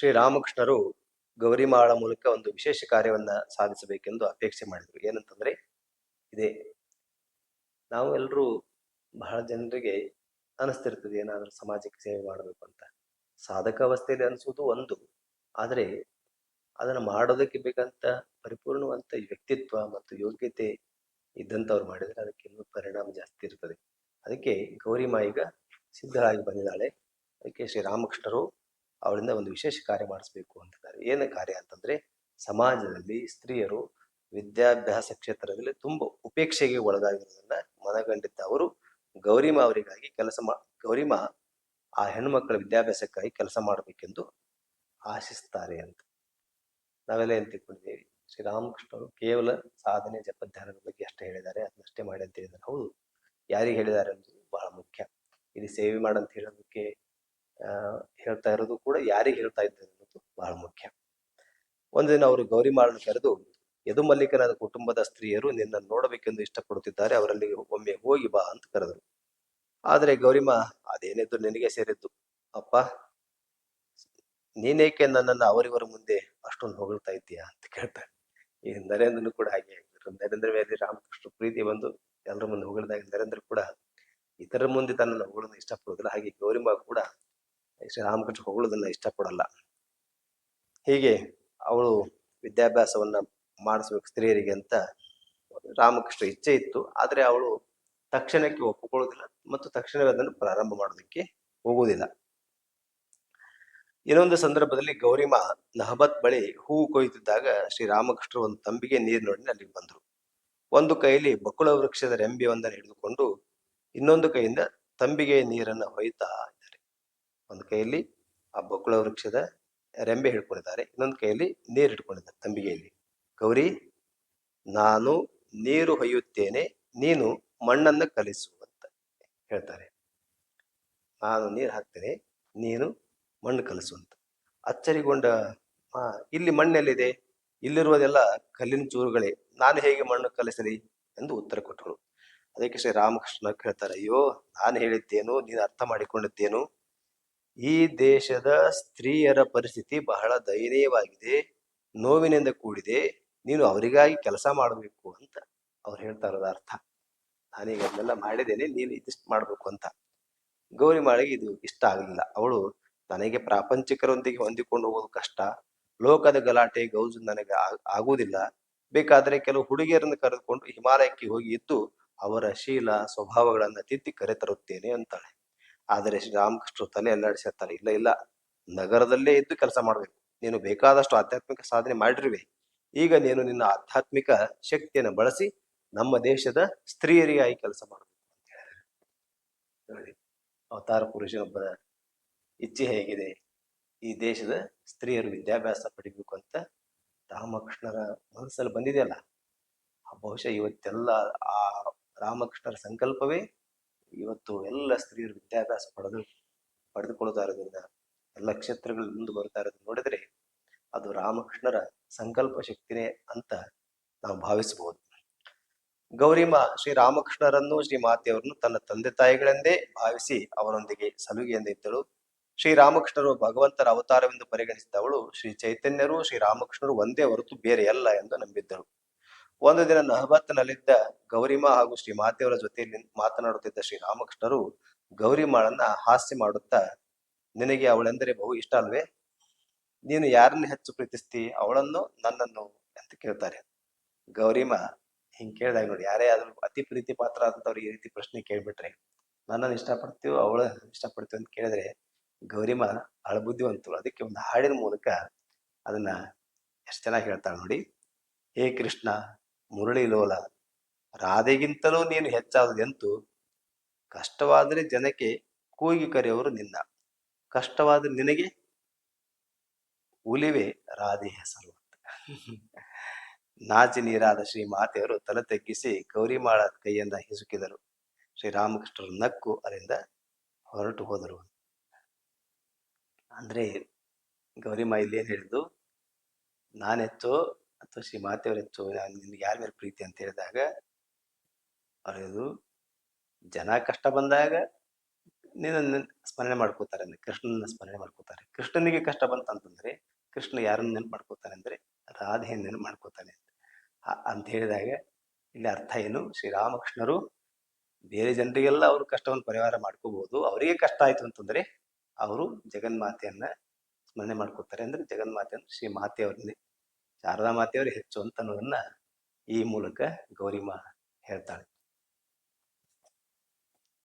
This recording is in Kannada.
ಶ್ರೀರಾಮಕೃಷ್ಣರು ಗೌರಿಮಾಳ ಮೂಲಕ ಒಂದು ವಿಶೇಷ ಕಾರ್ಯವನ್ನ ಸಾಧಿಸಬೇಕೆಂದು ಅಪೇಕ್ಷೆ ಮಾಡಿದರು. ಏನಂತಂದ್ರೆ, ಇದೇ ನಾವು ಎಲ್ಲರೂ ಬಹಳ ಜನರಿಗೆ ಅನಿಸ್ತಿರ್ತದೆ ಏನಾದರೂ ಸಮಾಜಕ್ಕೆ ಸೇವೆ ಮಾಡಬೇಕು ಅಂತ. ಸಾಧಕ ಅವಸ್ಥೆಯಲ್ಲಿ ಅನಿಸುವುದು ಒಂದು. ಆದರೆ, ಅದನ್ನು ಮಾಡೋದಕ್ಕೆ ಬೇಕಂತ ಪರಿಪೂರ್ಣವಂತ ವ್ಯಕ್ತಿತ್ವ ಮತ್ತು ಯೋಗ್ಯತೆ ಇದ್ದಂಥವ್ರು ಮಾಡಿದ್ರೆ ಅದಕ್ಕೆ ಇನ್ನೂ ಪರಿಣಾಮ ಜಾಸ್ತಿ ಇರ್ತದೆ. ಅದಕ್ಕೆ ಗೌರಿ ಈಗ ಸಿದ್ಧರಾಗಿ ಬಂದಿದ್ದಾಳೆ. ಅದಕ್ಕೆ ಶ್ರೀರಾಮಕೃಷ್ಣರು ಅವಳಿಂದ ಒಂದು ವಿಶೇಷ ಕಾರ್ಯ ಮಾಡಿಸ್ಬೇಕು ಅಂತಿದ್ದಾರೆ. ಏನು ಕಾರ್ಯ ಅಂತಂದ್ರೆ ಸಮಾಜದಲ್ಲಿ ಸ್ತ್ರೀಯರು ವಿದ್ಯಾಭ್ಯಾಸ ಕ್ಷೇತ್ರದಲ್ಲಿ ತುಂಬ ಉಪೇಕ್ಷೆಗೆ ಒಳಗಾಗಿರೋದನ್ನ ಮನಗಂಡಿದ್ದ ಅವರು ಗೌರಿಮ ಅವರಿಗಾಗಿ ಕೆಲಸ ಮಾ, ಗೌರಿಮ ಆ ಹೆಣ್ಣುಮಕ್ಕಳ ವಿದ್ಯಾಭ್ಯಾಸಕ್ಕಾಗಿ ಕೆಲಸ ಮಾಡಬೇಕೆಂದು ಆಶಿಸ್ತಾರೆ ಅಂತ. ನಾವೆಲ್ಲ ಏನ್ ತಿಳ್ಕೊಂಡಿದ್ದೀವಿ? ಶ್ರೀರಾಮಕೃಷ್ಣರು ಕೇವಲ ಸಾಧನೆ ಜಪಧ್ಯಾನದ ಬಗ್ಗೆ ಅಷ್ಟೇ ಹೇಳಿದ್ದಾರೆ. ಅದನ್ನಷ್ಟೇ ಮಾಡಿ ಅಂತ ಹೇಳಿದ್ದಾರೆ. ಹೌದು, ಯಾರಿಗೆ ಹೇಳಿದ್ದಾರೆ ಅನ್ನೋದು ಬಹಳ ಮುಖ್ಯ. ಇಲ್ಲಿ ಸೇವೆ ಮಾಡಂತ ಹೇಳೋದಕ್ಕೆ ಹೇಳ್ತಾ ಇರೋದು ಕೂಡ ಯಾರಿಗೆ ಹೇಳ್ತಾ ಇದ್ದಾರೆ ಅನ್ನೋದು ಬಹಳ ಮುಖ್ಯ. ಒಂದು ದಿನ ಅವರು ಗೌರಿಮಾಳನ್ನು ಕರೆದು, ಯದುಮಲ್ಲಿಕನಾದ ಕುಟುಂಬದ ಸ್ತ್ರೀಯರು ನಿನ್ನ ನೋಡಬೇಕೆಂದು ಇಷ್ಟಪಡುತ್ತಿದ್ದಾರೆ, ಅವರಲ್ಲಿ ಒಮ್ಮೆ ಹೋಗಿ ಬಾ ಅಂತ ಕರೆದರು. ಆದರೆ ಗೌರಿಮಾ ಅದೇನಿದ್ದು ನಿನಗೆ ಸೇರಿದ್ದು? ಅಪ್ಪ, ನೀನೇಕೆ ನನ್ನನ್ನು ಅವರಿವರ ಮುಂದೆ ಅಷ್ಟೊಂದು ಹೊಗಳ್ತಾ ಇದ್ದೀಯಾ? ಅಂತ ಕೇಳ್ತಾರೆ ಈ ನರೇಂದ್ರನು ಕೂಡ ಹಾಗೆ ಆಗಿದ್ರು ನರೇಂದ್ರ ಮೇಲೆ ರಾಮಕೃಷ್ಣ ಪ್ರೀತಿ ಬಂದು ಎಲ್ಲರ ಮುಂದೆ ಹೊಗಳಿದಾಗ ನರೇಂದ್ರ ಕೂಡ ಇತರ ಮುಂದೆ ತನ್ನನ್ನು ಹೊಗಳೋದನ್ನ ಇಷ್ಟಪಡೋದಿಲ್ಲ ಹಾಗೆ ಗೌರಿಮ ಕೂಡ ಶ್ರೀ ರಾಮಕೃಷ್ಣ ಹೊಗಳೋದನ್ನ ಇಷ್ಟಪಡಲ್ಲ. ಹೀಗೆ ಅವಳು ವಿದ್ಯಾಭ್ಯಾಸವನ್ನ ಮಾಡಿಸ್ಬೇಕು ಸ್ತ್ರೀಯರಿಗೆ ಅಂತ ರಾಮಕೃಷ್ಣ ಇಚ್ಛೆ ಇತ್ತು. ಆದ್ರೆ ಅವಳು ತಕ್ಷಣಕ್ಕೆ ಒಪ್ಪಿಕೊಳ್ಳೋದಿಲ್ಲ ಮತ್ತು ತಕ್ಷಣವೇ ಅದನ್ನು ಪ್ರಾರಂಭ ಮಾಡೋದಕ್ಕೆ ಹೋಗುವುದಿಲ್ಲ. ಇನ್ನೊಂದು ಸಂದರ್ಭದಲ್ಲಿ ಗೌರಿಮಾ ನಹಬತ್ ಬಳಿ ಹೂವು ಶ್ರೀ ರಾಮಕೃಷ್ಣ ಒಂದು ತಂಬಿಗೆ ನೀರು ನೋಡಿ ಅಲ್ಲಿಗೆ ಬಂದರು. ಒಂದು ಕೈಯಲ್ಲಿ ಬಕುಳ ವೃಕ್ಷದ ರೆಂಬೆಯೊಂದನ್ನು ಹಿಡಿದುಕೊಂಡು ಇನ್ನೊಂದು ಕೈಯಿಂದ ತಂಬಿಗೆ ನೀರನ್ನು ಹೊಯ್ತಾ ಒಂದು ಕೈಯಲ್ಲಿ ಆ ಬಕುಳ ವೃಕ್ಷದ ರೆಂಬೆ ಹಿಡ್ಕೊಂಡಿದ್ದಾರೆ. ಇನ್ನೊಂದು ಕೈಯಲ್ಲಿ ನೀರು ಹಿಡ್ಕೊಂಡಿದ್ದಾರೆ ತಂಬಿಗೆಯಲ್ಲಿ. ಗೌರಿ, ನಾನು ನೀರು ಹೊಯ್ಯುತ್ತೇನೆ, ನೀನು ಮಣ್ಣನ್ನು ಕಲಿಸು ಅಂತ ಹೇಳ್ತಾರೆ. ನಾನು ನೀರು ಹಾಕ್ತೇನೆ, ನೀನು ಮಣ್ಣು ಕಲಿಸು ಅಂತ ಅಚ್ಚರಿಗೊಂಡ ಇಲ್ಲಿ ಮಣ್ಣೆಲ್ಲಿದೆ? ಇಲ್ಲಿರುವುದೆಲ್ಲ ಕಲ್ಲಿನ ಚೂರುಗಳೇ. ನಾನು ಹೇಗೆ ಮಣ್ಣು ಕಲಿಸಲಿ ಎಂದು ಉತ್ತರ ಕೊಟ್ಟರು. ಅದಕ್ಕೆ ಶ್ರೀ ರಾಮಕೃಷ್ಣ ಹೇಳ್ತಾರೆ, ಅಯ್ಯೋ, ನಾನು ಹೇಳಿದ್ದೇನು, ನೀನು ಅರ್ಥ ಮಾಡಿಕೊಂಡಿದ್ದೇನು ಈ ದೇಶದ ಸ್ತ್ರೀಯರ ಪರಿಸ್ಥಿತಿ ಬಹಳ ದಯನೀಯವಾಗಿದೆ ನೋವಿನಿಂದ ಕೂಡಿದೆ, ನೀನು ಅವರಿಗಾಗಿ ಕೆಲಸ ಮಾಡಬೇಕು ಅಂತ ಅವ್ರು ಹೇಳ್ತಾ ಇರೋದ ಅರ್ಥ. ನಾನೀಗ ಅದನ್ನೆಲ್ಲ ಮಾಡಿದ್ದೇನೆ, ನೀನು ಇದಿಷ್ಟು ಮಾಡ್ಬೇಕು ಅಂತ. ಗೌರಿ ಮಾಳಿಗೆ ಇದು ಇಷ್ಟ ಆಗಲಿಲ್ಲ. ಅವಳು ನನಗೆ ಪ್ರಾಪಂಚಿಕರೊಂದಿಗೆ ಹೊಂದಿಕೊಂಡು ಹೋಗೋದು ಕಷ್ಟ. ಲೋಕದ ಗಲಾಟೆ ಗೌಜು ನನಗೆ ಆಗುವುದಿಲ್ಲ. ಬೇಕಾದರೆ ಕೆಲವು ಹುಡುಗಿಯರನ್ನು ಕರೆದುಕೊಂಡು ಹಿಮಾಲಯಕ್ಕೆ ಹೋಗಿ ಇದ್ದು ಅವರ ಶೀಲ ಸ್ವಭಾವಗಳನ್ನು ತಿದ್ದಿ ಕರೆತರುತ್ತೇನೆ ಅಂತಾಳೆ. ಆದರೆ ಶ್ರೀರಾಮಕೃಷ್ಣ ತಲೆ ಅಲ್ಲಾಡಿಸಿರ್ತಾನೆ ಇಲ್ಲ ಇಲ್ಲ, ನಗರದಲ್ಲೇ ಇದ್ದು ಕೆಲಸ ಮಾಡಬೇಕು. ನೀನು ಬೇಕಾದಷ್ಟು ಆಧ್ಯಾತ್ಮಿಕ ಸಾಧನೆ ಮಾಡಿರುವೆ. ಈಗ ನೀನು ನಿನ್ನ ಆಧ್ಯಾತ್ಮಿಕ ಶಕ್ತಿಯನ್ನು ಬಳಸಿ ನಮ್ಮ ದೇಶದ ಸ್ತ್ರೀಯರಿಗಾಗಿ ಕೆಲಸ ಮಾಡಬೇಕು ಅಂತ ಹೇಳಿದ್ದಾರೆ ನೋಡಿ, ಅವತಾರ ಇಚ್ಛೆ ಹೇಗಿದೆ. ಈ ದೇಶದ ಸ್ತ್ರೀಯರು ವಿದ್ಯಾಭ್ಯಾಸ ಪಡಿಬೇಕು ಅಂತ ರಾಮಕೃಷ್ಣರ ಮನಸ್ಸಲ್ಲಿ ಬಂದಿದೆಯಲ್ಲ. ಬಹುಶಃ ಇವತ್ತೆಲ್ಲ ಆ ರಾಮಕೃಷ್ಣರ ಸಂಕಲ್ಪವೇ ಇವತ್ತು ಎಲ್ಲ ಸ್ತ್ರೀಯರು ವಿದ್ಯಾಭ್ಯಾಸ ಪಡೆದು ಪಡೆದುಕೊಳ್ತಾ ಇರೋದ್ರಿಂದ, ಎಲ್ಲ ಕ್ಷೇತ್ರಗಳು ಮುಂದೆ ಬರ್ತಾ ಇರೋದು ನೋಡಿದ್ರೆ, ಅದು ರಾಮಕೃಷ್ಣರ ಸಂಕಲ್ಪ ಶಕ್ತಿನೇ ಅಂತ ನಾವು ಭಾವಿಸಬಹುದು. ಗೌರಿಮ ಶ್ರೀ ರಾಮಕೃಷ್ಣರನ್ನು, ಶ್ರೀ ಮಾತೆಯವರನ್ನು ತನ್ನ ತಂದೆ ತಾಯಿಗಳೆಂದೇ ಭಾವಿಸಿ ಅವರೊಂದಿಗೆ ಸಲುಗೆಯಿಂದ ಇದ್ದಳು. ಶ್ರೀ ರಾಮಕೃಷ್ಣರು ಭಗವಂತರ ಅವತಾರವೆಂದು ಪರಿಗಣಿಸಿದವಳು ಶ್ರೀ ಚೈತನ್ಯರು, ಶ್ರೀ ರಾಮಕೃಷ್ಣರು ಒಂದೇ ಹೊರತು ಬೇರೆ ಅಲ್ಲ ಎಂದು ನಂಬಿದ್ದಳು. ಒಂದು ದಿನ ನಹಬತ್ನಲ್ಲಿದ್ದ ಗೌರಿಮಾ ಹಾಗೂ ಶ್ರೀ ಮಾತೆಯವರ ಜೊತೆಯಲ್ಲಿ ಮಾತನಾಡುತ್ತಿದ್ದ ಶ್ರೀರಾಮಕೃಷ್ಣರು ಗೌರಿಮಾಳನ್ನ ಹಾಸ್ಯ ಮಾಡುತ್ತಾ, ನಿನಗೆ ಅವಳೆಂದರೆ ಬಹು ಇಷ್ಟ ಅಲ್ವೇ? ನೀನು ಯಾರನ್ನ ಹೆಚ್ಚು ಪ್ರೀತಿಸ್ತಿ, ಅವಳನ್ನು, ನನ್ನನ್ನು ಅಂತ ಕೇಳ್ತಾರೆ. ಗೌರಿಮಾ ಹಿಂಗ್ ಕೇಳಿದಾಗ ನೋಡಿ, ಯಾರೇ ಆದ್ರೂ ಅತಿ ಪ್ರೀತಿ ಪಾತ್ರ ಆದಂತವ್ರು ಈ ರೀತಿ ಪ್ರಶ್ನೆ ಕೇಳ್ಬಿಟ್ರೆ, ನನ್ನನ್ನು ಇಷ್ಟಪಡ್ತೀವೋ ಅವಳ ಇಷ್ಟಪಡ್ತೀವಿ ಅಂತ ಕೇಳಿದ್ರೆ, ಗೌರಿಮಾ ಅಳಬುದ್ಧಿವಂತಳು. ಬುದ್ಧಿವಂತಳು ಅದಕ್ಕೆ ಒಂದು ಹಾಡಿನ ಮೂಲಕ ಅದನ್ನ ಎಷ್ಟು ಚೆನ್ನಾಗಿ ಹೇಳ್ತಾಳೆ ನೋಡಿ. ಹೇ ಕೃಷ್ಣ ಮುರಳಿ ಲೋಲ, ರಾಧೆಗಿಂತಲೂ ನೀನು ಹೆಚ್ಚಾದದೆಂತು ಕಷ್ಟವಾದರೆ ಜನಕ್ಕೆ ಕೂಗಿ ಕರೆಯವರು ನಿನ್ನ. ಕಷ್ಟವಾದರೆ ನಿನಗೆ ಉಲಿವೆ ರಾಧೆ ಹೆಸರು. ನಾಚಿ ನೀರಾದ ಶ್ರೀ ಮಾತೆಯವರು ತಲೆ ತಗ್ಗಿಸಿ ಗೌರಿಮಾಳ ಕೈಯಿಂದ ಹಿಸುಕಿದರು. ಶ್ರೀರಾಮಕೃಷ್ಣರು ನಕ್ಕು ಅಲ್ಲಿಂದ ಹೊರಟು ಹೋದರು. ಅಂದ್ರೆ ಗೌರಿಮಾ ಇಲ್ಲಿ ಏನ್ ಹೇಳಿದ್ದು ನಾನ್ ಹೆಚ್ಚು ಅಥವಾ ಶ್ರೀ ಮಾತೆಯವ್ರ ಹೆಚ್ಚು ನಾನು ನಿನ್ಗೆ ಯಾರ ಮೇಲೆ ಪ್ರೀತಿ ಅಂತ ಹೇಳಿದಾಗ, ಅವ್ರದು ಜನ ಕಷ್ಟ ಬಂದಾಗ ನಿನ್ನ ಸ್ಮರಣೆ ಮಾಡ್ಕೋತಾರೆ ಅಂದ್ರೆ ಕೃಷ್ಣನ ಸ್ಮರಣೆ ಮಾಡ್ಕೋತಾರೆ. ಕೃಷ್ಣನಿಗೆ ಕಷ್ಟ ಬಂತಂತಂದ್ರೆ ಕೃಷ್ಣ ಯಾರನ್ನ ನೆನಪು ಮಾಡ್ಕೋತಾನೆ ಅಂದ್ರೆ ರಾಧೆಯನ್ನು ನೆನಪು ಮಾಡ್ಕೋತಾನೆ ಅಂತ ಹೇಳಿದಾಗ ಇಲ್ಲಿ ಅರ್ಥ ಏನು? ಶ್ರೀರಾಮಕೃಷ್ಣರು ಬೇರೆ ಜನರಿಗೆಲ್ಲ ಅವರು ಕಷ್ಟವನ್ನು ಪರಿಹಾರ ಮಾಡ್ಕೋಬಹುದು. ಅವರಿಗೆ ಕಷ್ಟ ಆಯ್ತು ಅಂತಂದ್ರೆ ಅವರು ಜಗನ್ಮಾತೆಯನ್ನ ಸ್ಮರಣೆ ಮಾಡ್ಕೋತಾರೆ. ಅಂದ್ರೆ ಜಗನ್ಮಾತೆಯನ್ನು ಶ್ರೀ ಮಾತೆಯವರನ್ನೇ ಶಾರದಾ ಮಾತೆಯವರು ಹೆಚ್ಚು ಅಂತ ಅನ್ನೋದನ್ನ ಈ ಮೂಲಕ ಗೌರಿಮಾ ಹೇಳ್ತಾಳೆ.